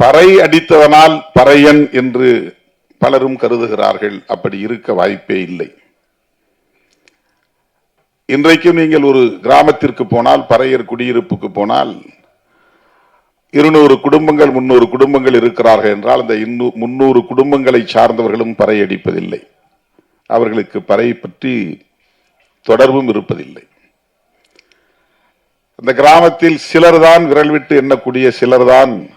பறை அடித்தவனால் பறையன் என்று பலரும் கருதுகிறார்கள். அப்படி இருக்க வாய்ப்பே இல்லை. இன்றைக்கும் நீங்கள் ஒரு கிராமத்திற்கு போனால் பறையர் குடியிருப்புக்கு போனால் இருநூறு குடும்பங்கள் முன்னூறு குடும்பங்கள் இருக்கிறார்கள் என்றால் அந்த இன்னூ- முன்னூறு குடும்பங்களை சார்ந்தவர்களும் பறை அடிப்பதில்லை. அவர்களுக்கு பறை பற்றி தொடர்பும் இருப்பதில்லை. அந்த கிராமத்தில் சிலர்தான் விரல் விட்டு எண்ணக்கூடிய சிலர்தான்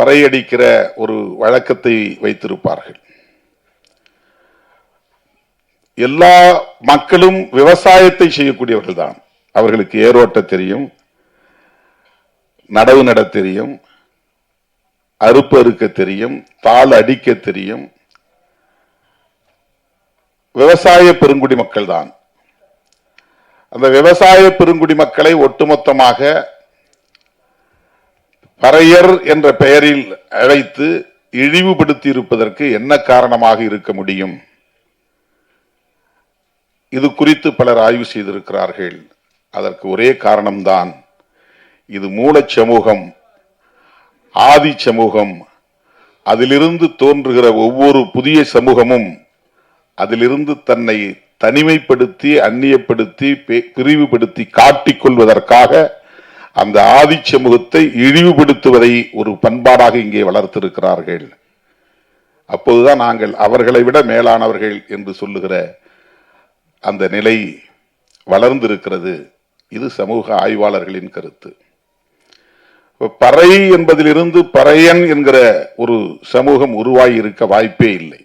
பறையடிக்கிற ஒரு வழக்கத்தை வைத்திருப்பார்கள். எல்லா மக்களும் விவசாயத்தை செய்யக்கூடியவர்கள் தான் அவர்களுக்கு ஏரோட்ட தெரியும் நடவு நட தெரியும் அறுப்பு அறுக்க தெரியும் தாள் அடிக்க தெரியும். விவசாய பெருங்குடி மக்கள் தான் அந்த விவசாய பெருங்குடி மக்களை ஒட்டுமொத்தமாக பறையர் என்ற பெயரில் அழைத்து இழிவுபடுத்தி இருப்பதற்கு என்ன காரணமாக இருக்க முடியும்? இது குறித்து பலர் ஆய்வு செய்திருக்கிறார்கள். அதற்கு ஒரே காரணம்தான் இது மூலச் சமூகம் ஆதி சமூகம். அதிலிருந்து தோன்றுகிற ஒவ்வொரு புதிய சமூகமும் அதிலிருந்து தன்னை தனிமைப்படுத்தி அந்நியப்படுத்தி பிரிவுபடுத்தி காட்டிக் கொள்வதற்காக அந்த ஆதி சமூகத்தை இழிவுபடுத்துவதை ஒரு பண்பாடாக இங்கே வளர்த்திருக்கிறார்கள். அப்போதுதான் நாங்கள் அவர்களை விட மேலானவர்கள் என்று சொல்லுகிற அந்த நிலை வளர்ந்திருக்கிறது. இது சமூக ஆய்வாளர்களின் கருத்து. பறை என்பதிலிருந்து பறையன் என்கிற ஒரு சமூகம் உருவாகி இருக்க வாய்ப்பே இல்லை.